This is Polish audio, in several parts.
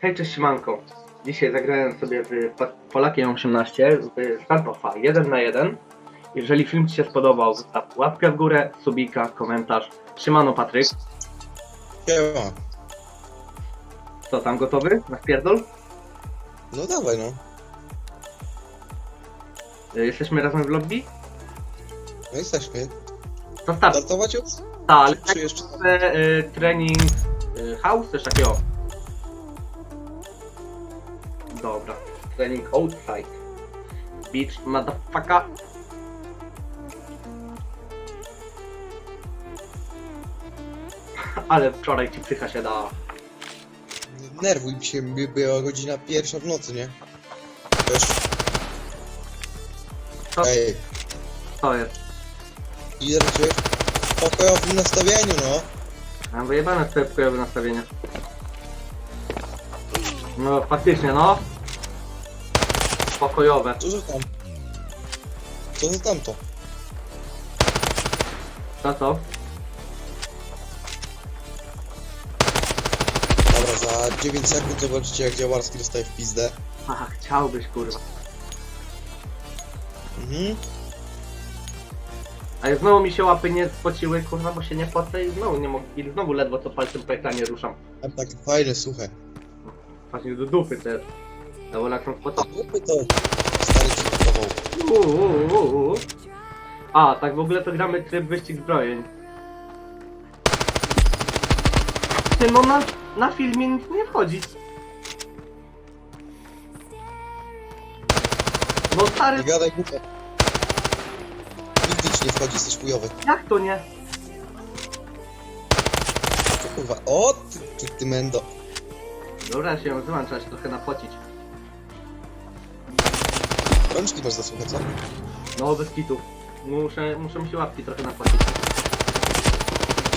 Hej, cześć Siemanko. Dzisiaj zagrałem sobie w Polakiem 18 w Startoffa 1 na 1. Jeżeli film Ci się spodobał, zostaw łapkę w górę, subika, komentarz. Siemano Patryk. Siema. Co tam, gotowy? Na wpierdol? No dawaj no. Y, Jesteśmy razem w lobby? No jesteśmy. To start. Startować już? Ta, ale Czy jeszcze? tak, y, trening y, house, coś takiego. Trening outside. Beach, motherfucker. Ale wczoraj ci psycha się dała. Nerwuj mi się, by była godzina pierwsza w nocy, nie? Wiesz? Co? Ej, To jest. lider cię w pokojowym nastawieniu, no. Mam wyjebane twoje pokojowe nastawienie. No faktycznie, no. Pokojowe. Co za tam? Co za tamto? To co? Dobra, za 9 sekund zobaczycie jak Działarski dostaje w pizdę. Aha, chciałbyś kurwa. Mhm. A znowu mi się łapy nie spociły, kurwa, bo się nie płacę i znowu nie mogę, i znowu ledwo co palcem po ekranie ruszam. A tak fajne, słuchaj. Właśnie do dupy to jest. No bo jak są A spocone. kupy to stary ci kupował. Uuu, uuu, uuu. A, tak w ogóle to gramy tryb wyścig zbrojeń. Ty, no na, na filmie nic nie wchodzi. No stary, Nie gadaj głupio. Nigdy ci nie wchodzi, jesteś chujowy. jak to nie? Co kurwa? O, ty, ty, ty mendo. Dobra, ja się ją się trochę napocić. Rączki masz zasłuchać, co? No, bez kitów. Muszę, muszę mi się łapki trochę napocić.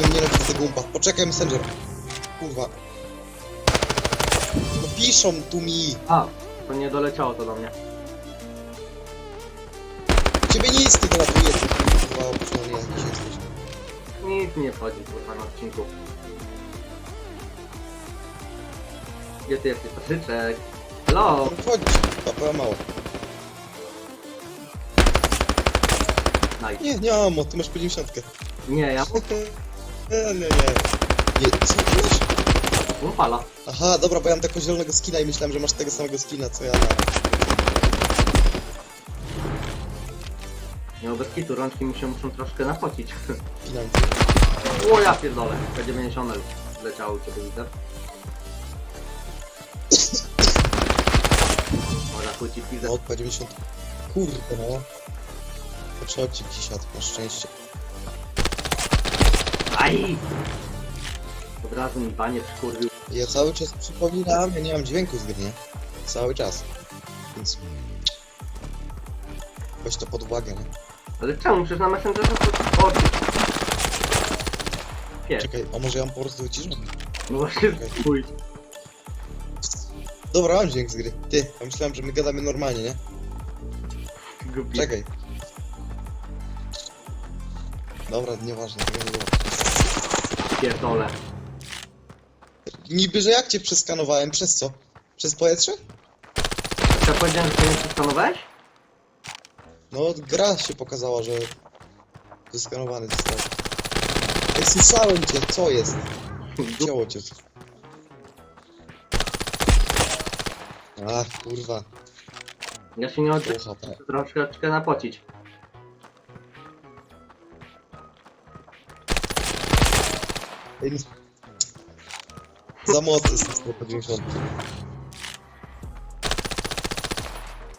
Nie nienawidzę tego umpa. Poczekaj, Messenger. Kurwa. No piszą tu mi. A, to nie doleciało to do mnie. Ciebie nic ty dolatuje. ty Kurwa, opuszczony jakiś jesteś. Nic nie wchodzi, kurwa, na odcinku. Gdzie ty jesteś, Patryczek? Hello! No wchodź. Papa mało. Nice. Nie, nie amo, ty masz 50. Nie, ja Nie, nie, nie. Nie, co ty masz? upala. Aha, dobra, bo ja mam takiego zielonego skina i myślałem, że masz tego samego skina, co ja na... Nie, bez kitu, rączki mi się muszą troszkę napocić. Financji. O, ja pierdolę. P90 leciało u ciebie, widzę. Może chuj ci pizdę. No, 50. Kurde, no. Potrzebci ci siadł, na szczęście. Aj! Od razu mi banie przykurwił. Ja cały czas przypominam, ja nie mam dźwięku z gry, nie? Cały czas. Więc... Weź to pod uwagę, nie? Ale czemu? Przecież na Messengerze to... O, Pies. Czekaj, a może ja mam po prostu wyciszony? No właśnie, chuj. Dobra, mam dźwięk z gry. Ty, ja myślałem, że my gadamy normalnie, nie? Gubi. Czekaj. Dobra, nieważne, tego nie było. Pierdolę. Niby, że jak cię przeskanowałem? Przez co? Przez powietrze? Ja powiedziałem, że ty nie przestanowałeś? No, gra się pokazała, że zeskanowany został. Ej, słyszałem cię, co jest? Ciało cię. Ach, kurwa. Ja się nie odczułem. Ucha, tak. Troszkę napocić. Za mocny jest 150.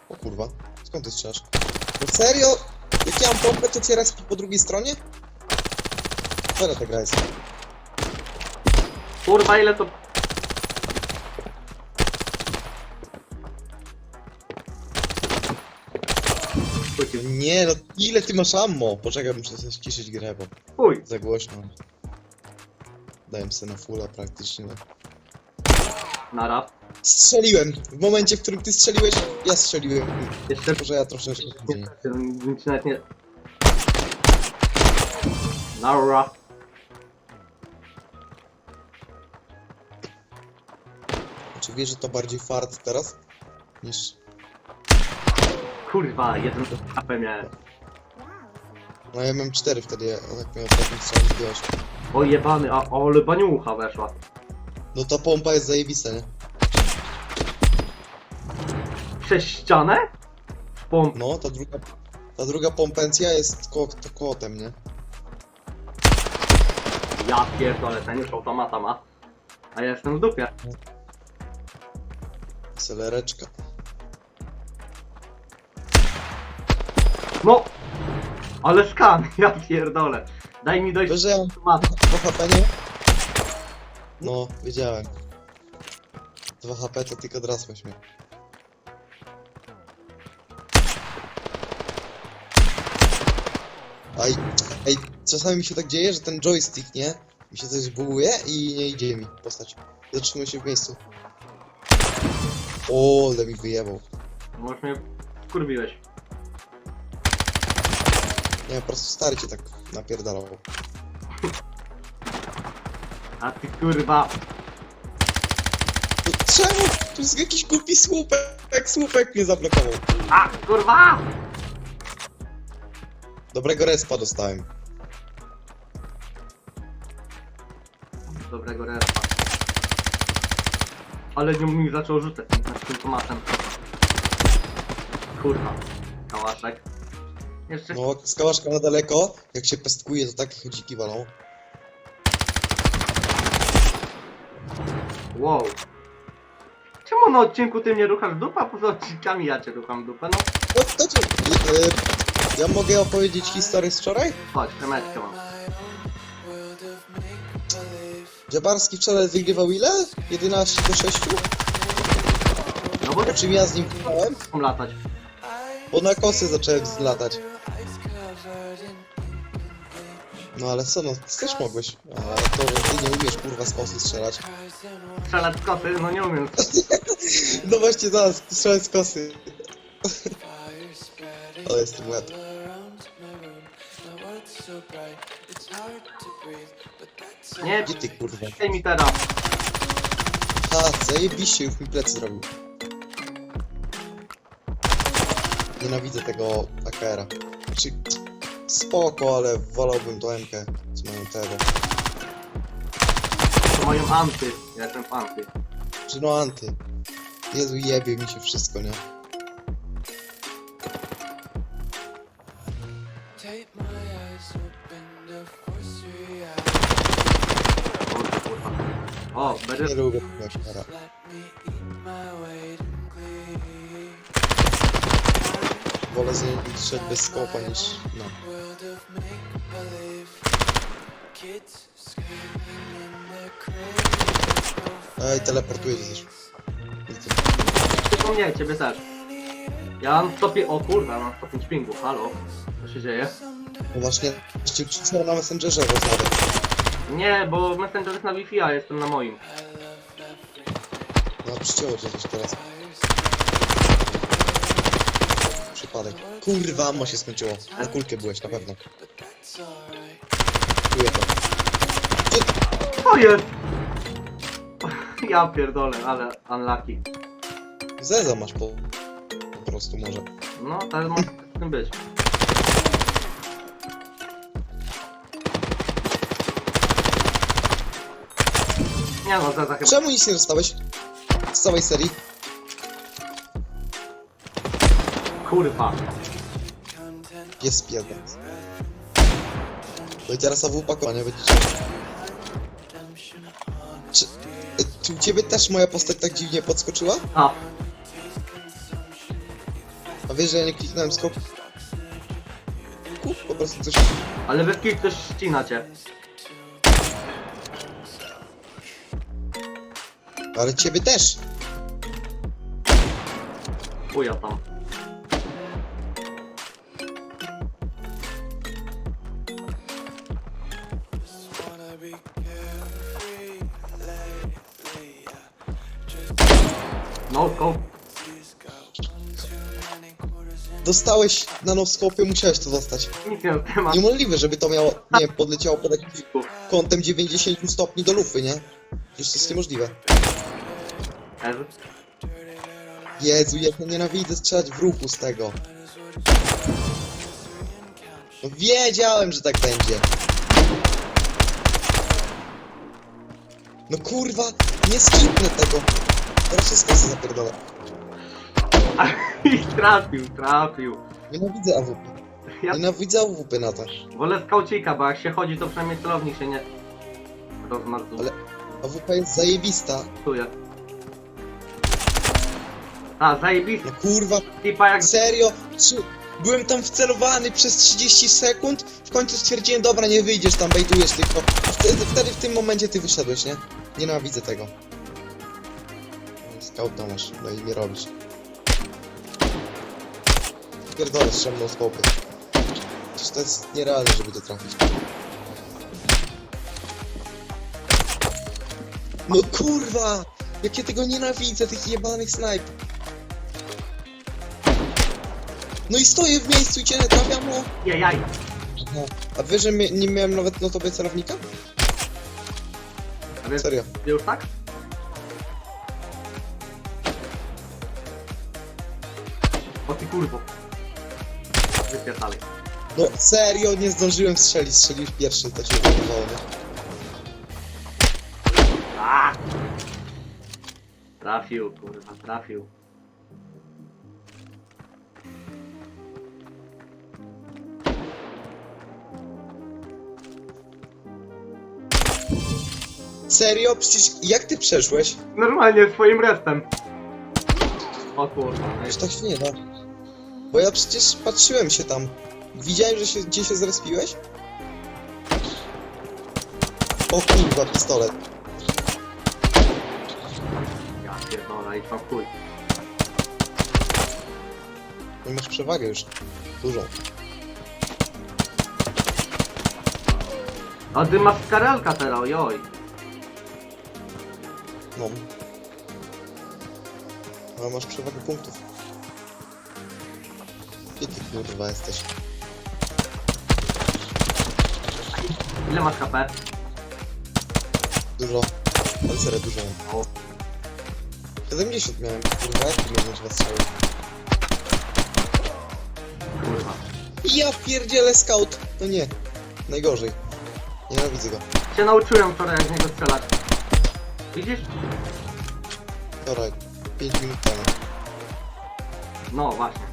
O kurwa, skąd ty strzelasz? No serio? Jak ja mam pompę, to cię respi po drugiej stronie? Która ta gra jest? Kurwa, ile to... Chuj Nie no, ile ty masz ammo? Poczekaj, muszę sobie ściszyć grę, bo Chuj. za głośno. Dałem sobie na fulla praktycznie. Nara. Strzeliłem! W momencie, w którym ty strzeliłeś, ja strzeliłem. Jeszcze... Tylko, że ja troszeczkę później. Nic nawet nie... Nara. Czy wiesz, że to bardziej fart teraz? Niż... Kurwa, jeden HP miałem. No ja miałem 4 wtedy, ja tak miałem takim strzałem zdjąć. O jebany, a o, ale baniucha weszła. No ta pompa jest zajebista, nie? Przez ścianę? Pomp. No, ta druga... Ta druga pompencja jest ko to kotem, nie? Ja pierdolę, ten już automata ma. A ja jestem w dupie. Selereczka. No! Ale skan, ja pierdolę. Daj mi dojść To, że ja do mam automatu. 2 HP, nie? No, wiedziałem. 2 HP to tylko drasłeś mnie. Aj, ej, czasami mi się tak dzieje, że ten joystick, nie? Mi się coś buguje i nie idzie mi postać. Zatrzymuje się w miejscu. O, ale mi wyjebał. Może mnie kurwiłeś. Nie, po prostu stary cię tak napierdalał. A ty kurwa. Czemu? Tu jest jakiś głupi słupek, słupek mnie zablokował. A kurwa! Dobrego respa dostałem. Dobrego respa. Ale nie mi zaczął rzucać tym, tym tomatem. Kurwa. Kałaszek. Jeszcze No, skałaszka na daleko, jak się pestkuje, to takie chodziki walą. Wow. Czemu na odcinku ty mnie ruchasz w dupę, a poza odcinkami ja cię rucham dupę? No No, to co? e, Ja mogę opowiedzieć historię z wczoraj? chodź, kremeczkę mam. Dziabarski wczoraj wygrywał ile? 11 do 6? No bo Po czym ja z nim grałem? mam latać. Bo na kosy zacząłem zlatać. No ale co, no ty też mogłeś. A to, że ty nie umiesz kurwa z kosy strzelać. Strzelać z kosy, no nie umiem. No właśnie zaraz, strzelać z kosy. Ale jestem łeb. Nie, Gdzie ty kurwa? daj mi teraz. Ha, zajebiście, już mi plecy zrobił. Nienawidzę tego AKR-a. Znaczy, spoko, ale wolałbym to MK z moją tego. To moją anty. Ja jestem w anty. Czy no anty. Jezu, jebie mi się wszystko, nie? Kurwa, kurwa. O, Nie będę... lubię tego AKR-a. Wolę z niej strzelać bez skopa niż... no. Się też. Widzę. Tylko mnie, ciebie też. Ja mam 105... O kurwa, mam 105 pingów, halo. Co się dzieje? No właśnie, jeszcze wczoraj na Messengerze rozmawiam. Nie, bo Messenger jest na Wi-Fi, a jestem na moim. No, przycięło cię coś teraz. Przypadek. Kurwa, ammo się skończyło. Na kulkę byłeś, na pewno. Czuję to. Co jest? Ja pierdolę, ale unlucky. Zeza masz po... Po prostu może. No, tak może z tym być. Nie no, Zaza chyba... Czemu nic nie dostałeś? Z całej serii? Kurwa. Jest jeden. No i teraz AWP nie będziecie. Czy, czy u ciebie też moja postać tak dziwnie podskoczyła? A, A wiesz, że ja nie kliknąłem skoku? Po prostu coś... ale bez kill też ścina cię. Ale ciebie też! Chuja tam. No, go. Dostałeś na noskopie, musiałeś to dostać. Nic nie na temat. Niemożliwe, żeby to miało, nie wiem, podleciało pod jakimś kątem 90 stopni do lufy, nie? Przecież to jest niemożliwe. Ez. Jezu, jak ja nienawidzę strzelać w ruchu z tego. No wiedziałem, że tak będzie. No kurwa, nie skipnę tego. Teraz się z kasy zapierdolę. I trafił, trafił. Nienawidzę AWP. Ja Nienawidzę AWP na to. wolę skaucika, bo jak się chodzi, to przynajmniej celownik się nie rozmazuje. Ale- AWP jest zajebista. A, zajebisty No kurwa, tipa jak... serio? Czy... Byłem tam wcelowany przez 30 sekund, w końcu stwierdziłem, dobra, nie wyjdziesz tam, bejtujesz tylko. Wtedy, wtedy w tym momencie ty wyszedłeś, nie? Nienawidzę tego. Skauta masz, no i nie robisz. Pierdolę strzemną skopy. Przecież to jest nierealne, żeby to trafić. No kurwa! Jak ja tego nienawidzę, tych jebanych snajp. No i stoję w miejscu i cię trafiam, no. Jajaj. no. A wiesz, że nie miałem nawet na tobie celownika? Serio. już tak? Kurwo. Wypierdalaj. No serio, nie zdążyłem strzelić, strzeliłeś pierwszy, to cię wydawało, nie? A! Trafił, kurwa, trafił. Serio? Przecież jak ty przeszłeś? Normalnie swoim restem. O kurwa, no i Przecież tak się nie da. Bo ja przecież patrzyłem się tam. Widziałem, że się, gdzie się zrespiłeś? O kurwa, pistolet. ja pierdolę i co chuj. No masz przewagę już. Dużą. A ty masz karelka teraz, ojoj. No. Ale masz przewagę punktów. Kurwa jesteś? Ile masz HP? Dużo. Ale serio dużo mam. O. 70 miałem, kurwa, jak ty miałeś dwa strzały? Kurwa. Ja pierdzielę scout! No nie. Najgorzej. Nienawidzę go. Cię nauczyłem wczoraj jak z niego strzelać. Widzisz? Dobra, 5 minut temu. No właśnie.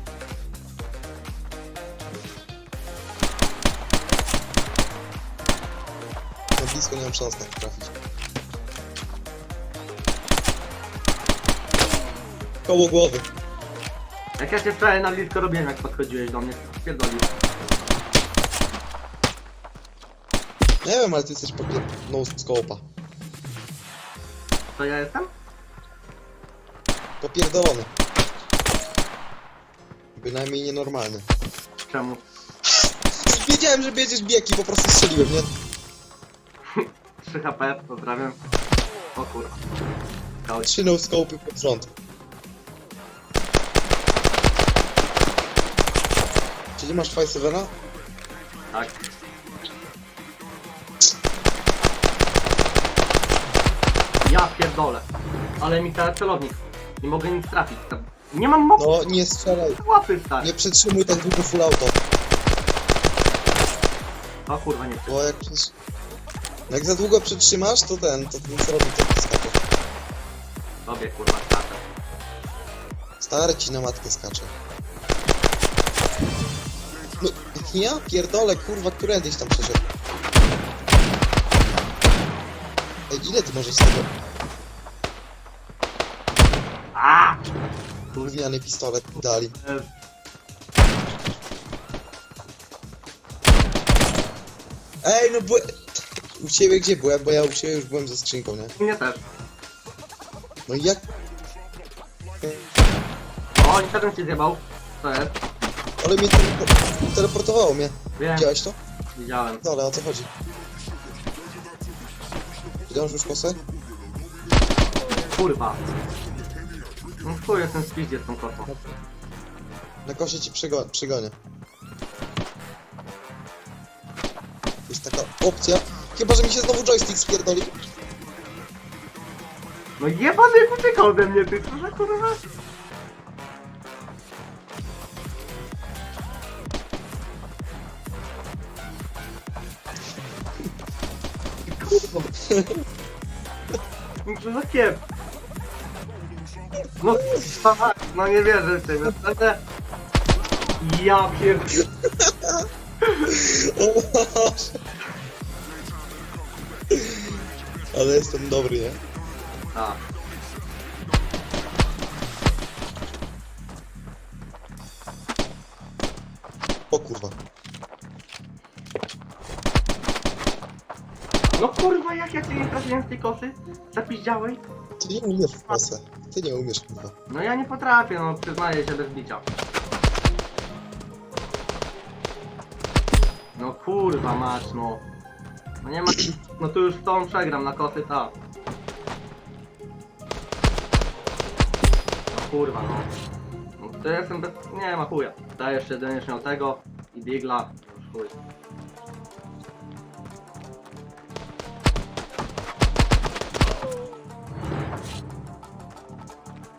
Na blisko nie mam szans tak trafić. Koło głowy. Jak ja cię wczoraj na blisko robiłem, jak podchodziłeś do mnie, pierdolił. Nie wiem, ale ty jesteś papier... No scope'a. To ja jestem? Popierdolony. Bynajmniej nienormalny. Czemu? Wiedziałem, że będziesz biegi, po prostu strzeliłem, nie? 3 HP, pozdrawiam. O kurwa. Kauć. Trzy no scope'y pod rząd. Czyli masz 5-7? Tak. Ja pierdolę. Ale mi teraz celownik. Nie mogę nic trafić. Tam- Nie mam mocy No, nie strzelaj. łapy stać. Nie przytrzymuj tak długo full auto. O kurwa nie. Bo jak. Jak za długo przytrzymasz, to ten, to ten celownik tak skacze. Tobie kurwa skaczę. Stary ci na matkę skacze. No, ja pierdolę, kurwa, którędyś tam przeszedł. Ej, ile ty możesz z tego A! gówniany pistolet dali? E, Ej, no bo... U ciebie gdzie byłem? Bo ja u ciebie już byłem ze skrzynką, nie? Mnie też. No i jak... O, i ten się zjebał. Co jest? Ale mnie telepor- teleportowało mnie. Wiem, Widziałeś to? widziałem. No ale o co chodzi? Widziałeś już kosę? Kurwa. No chuj, jestem spiździe z tą kosą. Na kosie ci przygo- przygonię. Jest taka opcja. Chyba, że mi się znowu joystick spierdoli. No jebany jak ucieka ode mnie, ty, co za kurwa? Kurwa. No co za kiep? No no nie wierzę w ciebie, naprawdę. Ja pierdolę. O Boże. Ale jestem dobry, nie? A. O kurwa. No kurwa, jak ja cię nie trafiłem z tej kosy? Zapiździałeś? Ty nie umiesz w kosę. Ty nie umiesz kurwa. No ja nie potrafię, no przyznaję się bez bicia. No kurwa masz, no. No nie ma... No tu już z tą przegram na kosy, ta. No kurwa, no. No to jestem bez... Nie ma chuja. To jeszcze jeden miał tego i Digla. Już chuj.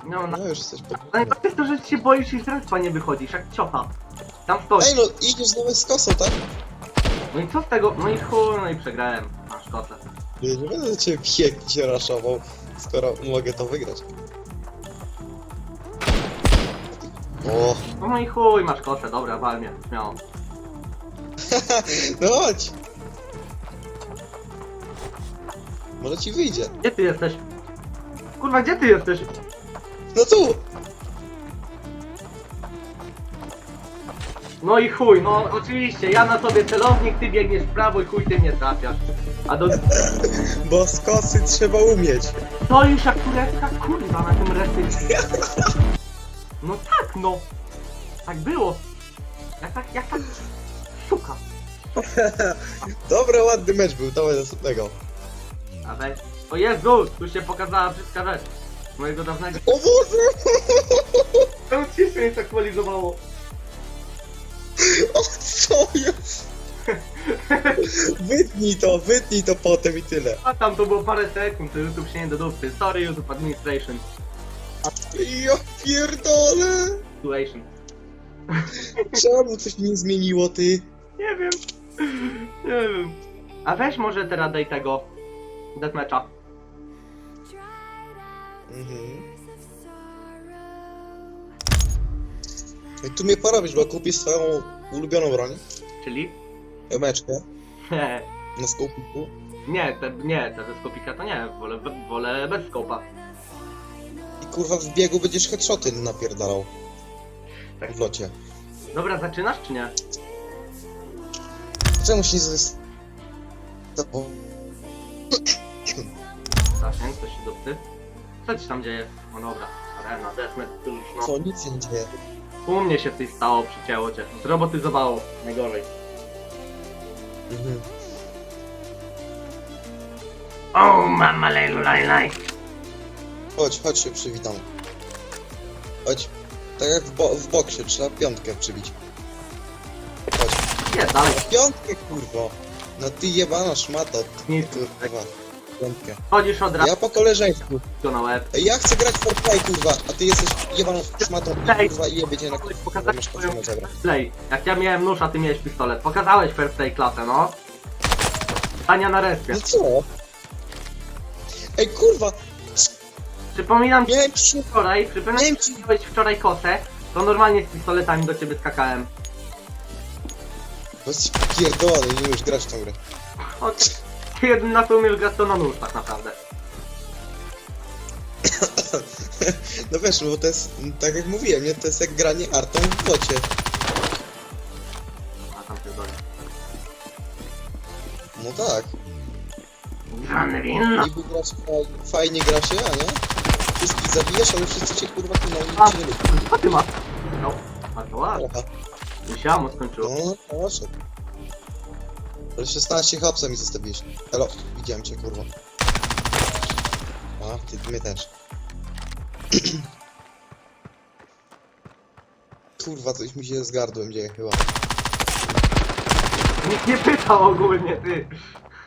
No, na... No już jesteś No i podwójny. to jest to, że się boisz i z respa nie wychodzisz, jak ciocha. Tam stoi. Ej no, idziesz znowu z kosą, tak? No i co z tego? No i chuj, no i przegrałem. Masz kotę. Nie, będę cię pięknie się raszował, skoro mogę to wygrać. O, No i chuj, masz kotę, dobra, wal mnie, śmiało. no chodź. Może ci wyjdzie. Gdzie ty jesteś? Kurwa, gdzie ty jesteś? No tu! No i chuj, no oczywiście, ja na sobie celownik, ty biegniesz w prawo i chuj ty mnie trafiasz. A do... Bo z kosy trzeba umieć. Stoisz jak turecka kurwa na tym resy. No tak, no. Tak było. Jak tak, jak tak... Suka. Dobra, ładny mecz był, dawaj następnego. A weź. O Jezu, tu się pokazała wszystka rzecz. Mojego dawnego... O Boże! Czemu ci się nie zaktualizowało? O co jest? Wytnij to, wytnij to potem i tyle. A tam to było parę sekund, to YouTube się nie dodupy. Sorry YouTube Administration. Ja pierdolę! Situation. Czemu coś nie zmieniło, ty? Nie wiem. Nie wiem. A weź może teraz daj tego. Deathmatcha. Mhm. I tu mnie porobisz, bo kupisz swoją ulubioną broń. Czyli? Emeczkę Nie. na skupiku. Nie, te, nie, te ze skopika to nie. Wolę, wolę bez skopa. I kurwa w biegu będziesz headshoty napierdalał. Tak. W locie. Dobra, zaczynasz czy nie? Czemu się nie zres... To- Zasięg, coś się dupcy. Co ci tam dzieje? O dobra, arena, deathmatch, tu już no. Co, nic się nie dzieje. U mnie się coś stało, przycięło cię. Zrobotyzowało. Najgorzej. Mhm. O, mama lejlu laj laj. Chodź, chodź się przywitam. Chodź. Tak jak w, bo w boksie, trzeba piątkę przybić. Chodź. Nie, dalej. Piątkę, kurwo! No ty jebana szmata, Nic, kurwa piątkę. Chodzisz od razu Ja po koleżeńsku. Ej, Ja chcę grać w Fortnite, kurwa, a ty jesteś jebaną szmatą, Ej, kurwa, i jebie cię na kurwa, Pokazałeś masz play. Jak ja miałem nóż, a ty miałeś pistolet. Pokazałeś fair play klasę, no. Tania na respie. No co? Ej, kurwa, Przypominam ci miałem wczoraj, przypominam ci, miałeś wczoraj kosę, to normalnie z pistoletami do ciebie skakałem. No ci pierdolę, nie już grać w tą grę. Chodź. 11 umiesz grać to na nóż tak naprawdę. No wiesz, bo to jest, tak jak mówiłem, nie? to jest jak granie artą w bocie. A tam się dole. No tak. Grane winno. Niby grasz fajnie, fajnie gra się, a nie? Wszystkich zabijasz, ale wszyscy cię kurwa tu na A. nikt cię nie lubi. Co ty masz? No, patrz, ładnie. Aha. Musiałem, skończyło. No, proszę. Ale 16 hapsa mi zostawiłeś. Elo, widziałem cię, kurwa. A, ty mnie też. Kurwa, coś mi się z gardłem dzieje chyba. Nikt nie pytał ogólnie, ty.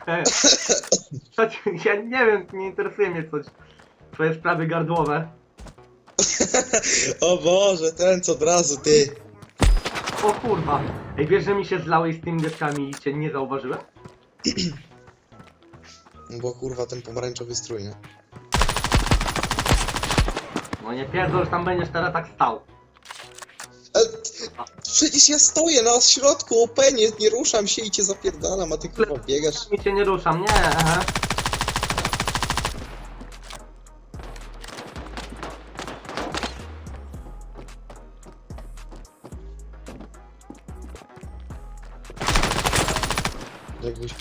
Ci, ja nie wiem, nie interesuje mnie coś. twoje sprawy gardłowe. O Boże, ten co od razu, ty. O kurwa. Ej, wiesz, że mi się zlałeś z tymi deskami i cię nie zauważyłem? No Bo kurwa ten pomarańczowy strój, nie? No nie pierdol, że tam będziesz teraz tak stał. Ale t- przecież ja stoję na środku openie, nie ruszam się i cię zapierdalam, a ty kurwa biegasz. Mi cię nie ruszam, nie. Aha.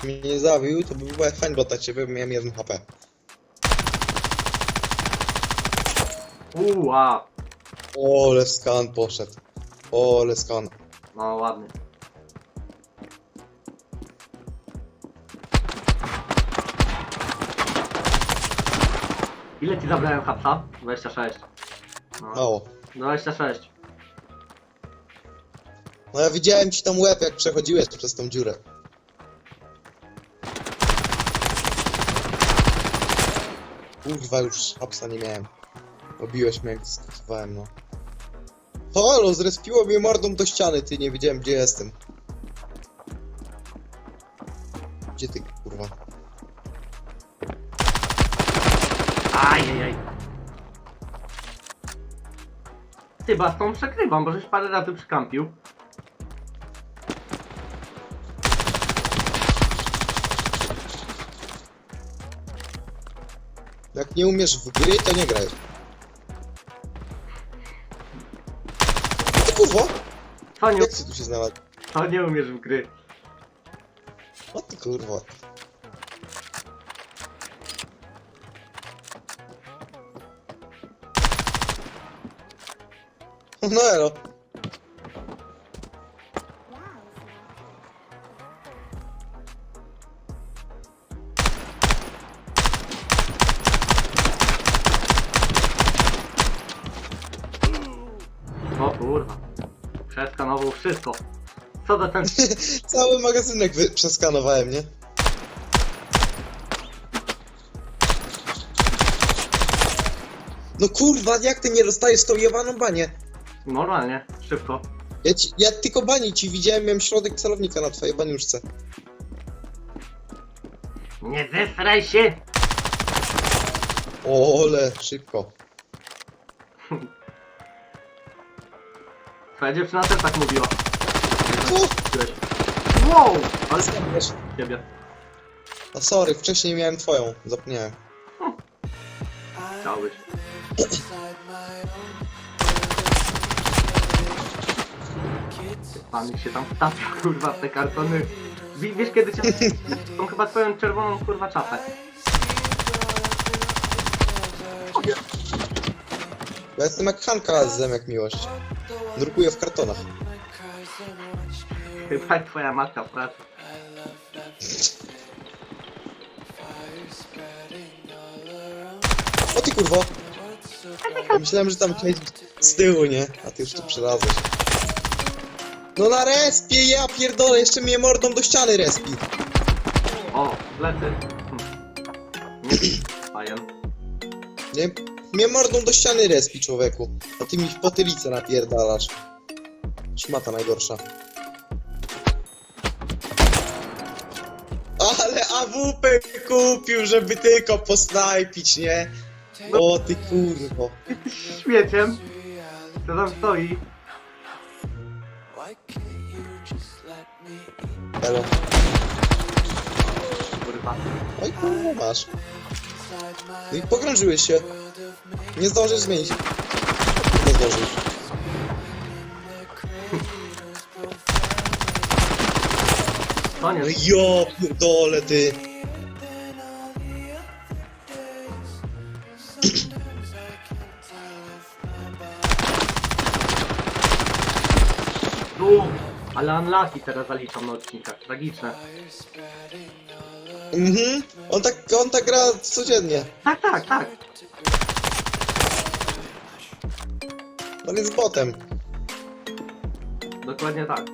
Mnie nie zabił, to by była fajna dla ciebie, bo miałem 1 HP. Uła. Ole skan poszedł. Ole skan. No ładnie. Ile ci zabrałem hapsa? 26. No. Mało. 26. No ja widziałem ci tam łeb, jak przechodziłeś przez tą dziurę. Kurwa, już hapsa nie miałem. Obiłeś mnie, jak skutowałem, no. Halo, zrespiło mnie mordą do ściany, ty, nie wiedziałem, gdzie jestem. Gdzie ty, kurwa? Ajajaj. Ty, tą przekrywam, bo żeś parę razy przykampił. Jak nie umiesz w gry, to nie graj. Ty kurwa, Co nie, jak ty tu się znalazł? co nie umiesz w gry? O ty kurwa. No elo. Kurwa. Przeskanował wszystko. Co do ten... Cały magazynek wy- przeskanowałem, nie? No kurwa, jak ty nie dostajesz tą jebaną banię? Normalnie, szybko. Ja, ci, ja tylko bani ci widziałem, miałem środek celownika na twojej baniuszce. Nie zesraj się! Ole, szybko. Twoja dziewczyna też tak mówiła. Co? Byłeś. Wow! Ale Wiesz, ciebie. A sorry, wcześniej miałem twoją, zapomniałem. Chciałbyś. Pan się tam wtapia, kurwa, w te kartony. Wi- Wiesz kiedy cię... Tą chyba twoją czerwoną, kurwa, czapę. Ja jestem jak Hanka z Zemek Miłość. Drukuję w kartonach. Chyba twoja matka w pracy. O ty kurwo! Myślałem, że tam gdzieś z tyłu, nie? A ty już tu przelazłeś. No na respie, ja pierdolę, jeszcze mnie mordą do ściany respi. O, zlety. Hm. Nie, Fajen. Nie? Mnie mordą do ściany respi, człowieku. A ty mi w potylicę napierdalasz. Szmata najgorsza. Ale AWP kupił, żeby tylko posnajpić, nie? O ty kurwo. Śmieciem. Co tam stoi? Elo. Kurwa. Oj kurwa masz. No i pogrążyłeś się. Nie zdążysz zmienić. Nie zdążysz. No jo, pierdolę ty. tu. Ale unlucky teraz zaliczam na odcinkach. Tragiczne. Mhm. On tak, on tak gra codziennie. Tak, tak, tak. On jest botem. Dokładnie tak.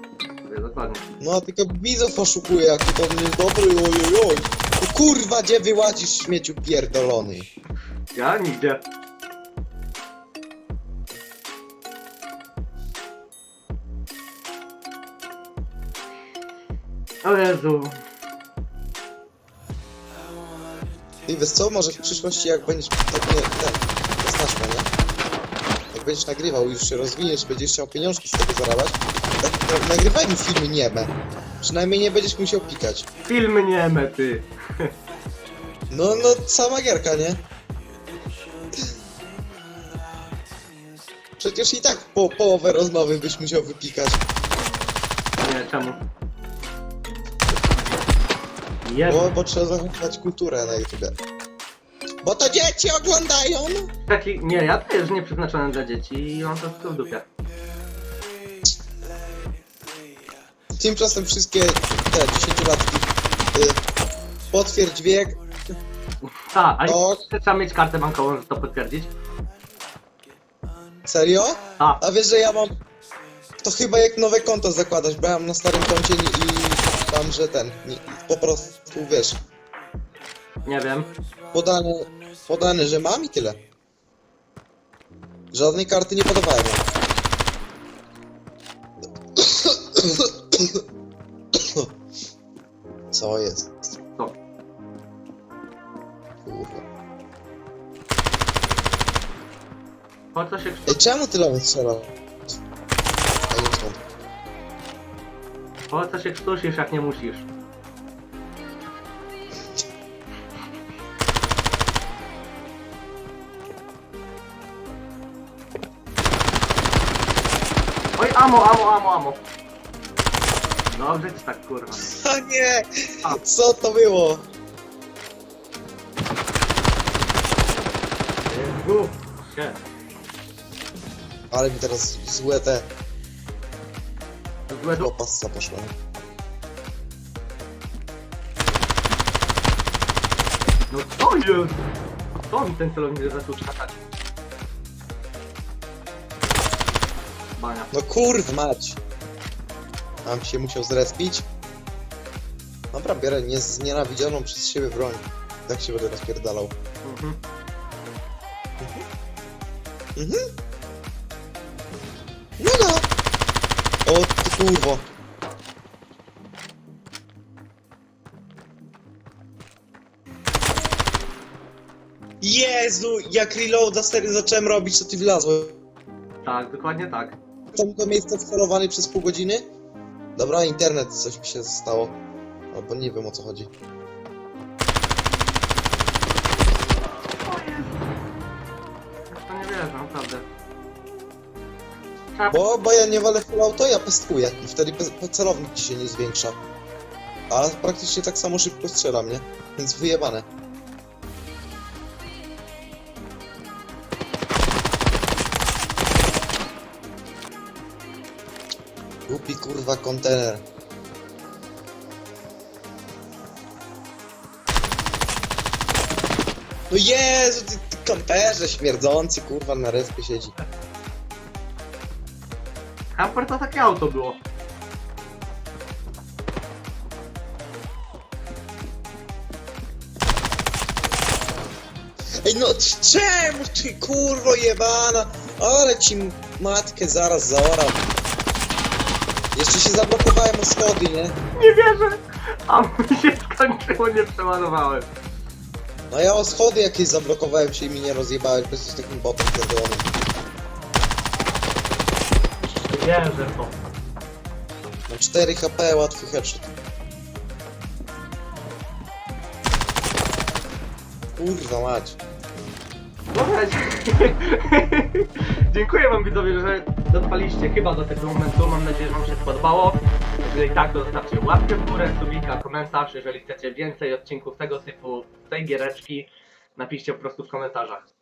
Mówię, Dokładnie. No tylko widzów oszukuje, jak to on jest dobry, ojojoj. No kurwa, gdzie wyłazisz śmieciu pierdolony? Ja nigdzie. O Jezu. I wiesz co, może w przyszłości jak będziesz tak nie, ten, to jest taśma, nie? Jak będziesz nagrywał i już się rozwiniesz, będziesz chciał pieniążki z tego zarabiać, tak, to nagrywajmy filmy nieme. Przynajmniej nie będziesz musiał pikać. Filmy nieme, ty. No, no, sama gierka, nie? Przecież i tak po połowę rozmowy byś musiał wypikać. Nie, czemu? Bo, bo trzeba zachować kulturę na YouTubie. Bo to dzieci oglądają! Taki, nie, ja też nie przeznaczony dla dzieci i mam to wszystko w dupie. Tymczasem wszystkie te 10-latki y, potwierdź wiek, Ta, a No. trzeba mieć kartę bankową, żeby to potwierdzić. serio? A, A wiesz, że ja mam... To chyba jak nowe konto zakładasz, bo ja mam na starym koncie i tam, że ten, nie, po prostu wiesz, nie wiem. podane, podane, że mam i tyle. Żadnej karty nie podawałem. Co jest? Co? Kurwa. Po co się Ej, czemu tyle on strzelał? Po co się krztusisz, jak nie musisz? Oj, amo, amo, amo, amo. Dobrze ci tak, kurwa. A nie! A. Co to było? Jezu. Nie. Ale mi teraz złe te Poszło. No co jest? Co mi ten celownik zaczął? Bania. No kurw mać! Mam się musiał zrespić. Dobra, biorę nieznienawidzoną przez siebie broń. Tak się będę rozpierdalał. Mhm. Mhm. No no! O kurwo! Jezu, jak reloada serio zacząłem robić, to ty wlazłeś. Tak, dokładnie tak. Tam to miejsce wcelowany przez pół godziny? Dobra, internet coś mi się stało. Albo nie wiem o co chodzi. To nie wierzę, naprawdę. Bo, bo ja nie walę full auto, ja pestuję i wtedy celownik ci się nie zwiększa. A praktycznie tak samo szybko strzelam, nie? Więc wyjebane. Głupi kurwa kontener. No Jezu, ty, ty kamperze śmierdzący kurwa na respie siedzi. Camper to takie auto było. Ej no czemu ty kurwo jebana? Ale ci matkę zaraz zaoram. Jeszcze się zablokowałem o schody, nie? Nie wierzę! A mi się skończyło, nie przeładowałem. No ja o schody jakieś zablokowałem się i mi nie rozjebałeś, bo jesteś takim botem pierdolonym. Nie wierzę w to. Mam 4 HP, łatwy headshot. Kurwa mać. Dobra, dziękuję wam widzowie, że dotrwaliście chyba do tego momentu. Mam nadzieję, że wam się spodobało. Jeżeli tak, to zostawcie łapkę w górę, subika, komentarz. Jeżeli chcecie więcej odcinków tego typu, tej giereczki, napiszcie po prostu w komentarzach.